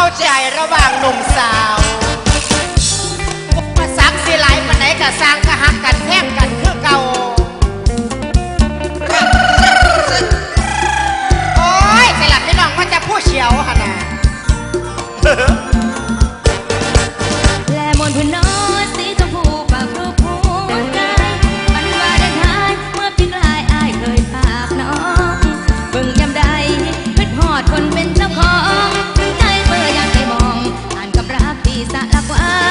เข้าใจระหว่างหนุ่มสาว สลักว่า